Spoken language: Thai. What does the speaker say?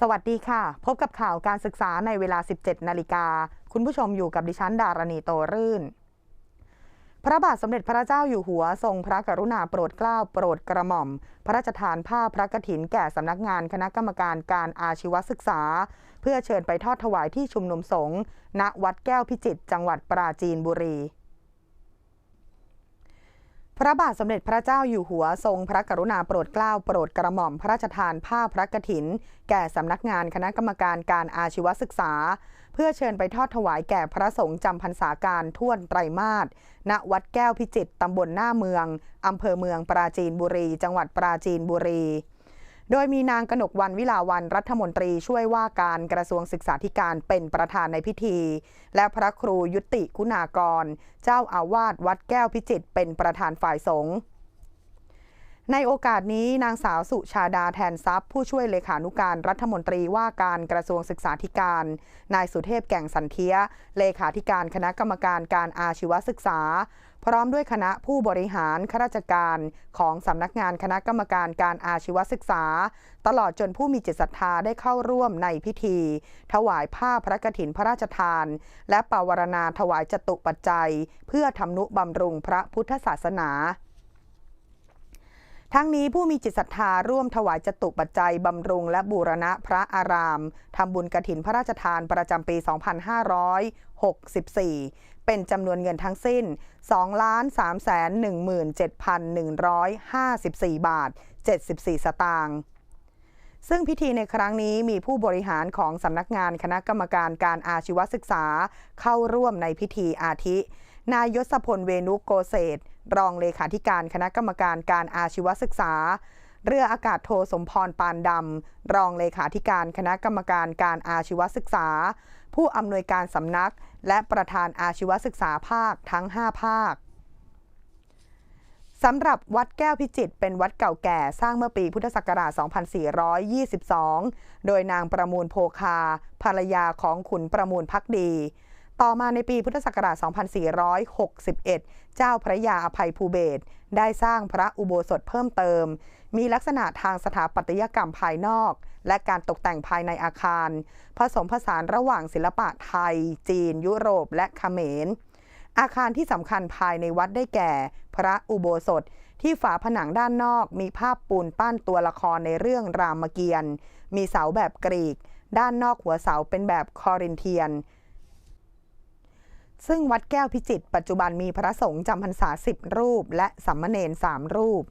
สวัสดีค่ะ พบกับข่าวการศึกษาในเวลา 17 นาฬิกา คุณผู้ชมอยู่กับดิฉันดารณีโตรื่น พระบาทสมเด็จพระเจ้าอยู่หัวทรงพระกรุณาโปรดเกล้าโปรดกระหม่อม พระราชทานผ้าพระกฐินแก่สำนักงานคณะกรรมการการอาชีวศึกษา เพื่อเชิญไปทอดถวายที่ชุมนุมสงฆ์ณวัดแก้วพิจิตรจังหวัดปราจีนบุรี พระบาทสมเด็จพระเจ้าอยู่หัวทรงพระกรุณาโปรดเกล้าโปรดกระหม่อมพระราชทานผ้าพระกฐิน แก่สำนักงานคณะกรรมการการอาชีวศึกษา เพื่อเชิญไปทอดถวายแก่พระสงฆ์จำพรรษาการท่วนไตรมาสณวัดแก้วพิจิตรตำบลหน้าเมืองอำเภอเมืองปราจีนบุรี จังหวัดปราจีนบุรี โดยมีนางกนกวันวิลาวันรัฐมนตรีช่วยว่าการกระทรวงศึกษาธิการเป็นประธานในพิธี และพระครูยุติคุณากร เจ้าอาวาสวัดแก้วพิจิตเป็นประธานฝ่ายสงฆ์ ในโอกาสนี้นางสาวสุชาดาแทนทรัพย์ ผู้ช่วยเลขานุการรัฐมนตรีว่าการกระทรวงศึกษาธิการ นายสุเทพแก่งสันเทีย เลขาธิการคณะกรรมการการอาชีวศึกษา พร้อมด้วยคณะผู้บริหารข้าราชการของสำนักงานคณะกรรมการการอาชีวศึกษา ตลอดจนผู้มีจิตศรัทธาได้เข้าร่วมในพิธี ถวายผ้าพระกฐินพระราชทาน และปาวารณาถวายจตุปัจจัย เพื่อทำนุบำรุงพระพุทธศาสนา ทั้งนี้ผู้มีจิตศรัทธาร่วมถวายจตุปัจจัยบำรุงและบูรณะพระอาราม ทำบุญกระถินพระราชทานประจำปี 2564 เป็นจำนวนเงินทั้งสิ้น 2,317,154 บาท 74 สตางค์ซึ่งพิธีในครั้งนี้มีผู้บริหารของสำนักงานคณะกรรมการการอาชีวศึกษาเข้าร่วมในพิธีอาทิ นายยศพลเวนุโกเศษ รองเลขาธิการคณะกรรมการการอาชีวศึกษา เรืออากาศโทสมพรปานดำ รองเลขาธิการคณะกรรมการการอาชีวศึกษา ผู้อำนวยการสำนัก และประธานอาชีวศึกษาภาคทั้ง 5 ภาคสำหรับวัดแก้วพิจิตรเป็นวัดเก่าแก่สร้างเมื่อปีพุทธศักราช 2422 โดยนางประมูลโพคา ภรรยาของขุนประมูลพักดี ต่อมาในปีพุทธศักราช 2461 เจ้าพระยาอภัยภูเบศได้สร้างพระอุโบสถเพิ่มเติม มีลักษณะทางสถาปัตยกรรมภายนอก และการตกแต่งภายในอาคาร ผสมผสานระหว่างศิลปะไทย จีน ยุโรป และเขมร อาคารที่สำคัญภายในวัดได้แก่ พระอุโบสถที่ฝาผนังด้านนอก มีภาพปูนปั้นตัวละครในเรื่องรามเกียรติ์ มีเสาแบบกรีก ด้านนอกหัวเสาเป็นแบบคอรินเทียน ซึ่งวัดแก้วพิจิตรปัจจุบันมีพระสงฆ์จำพรรษา 10 รูป และสัมมเนร3รูป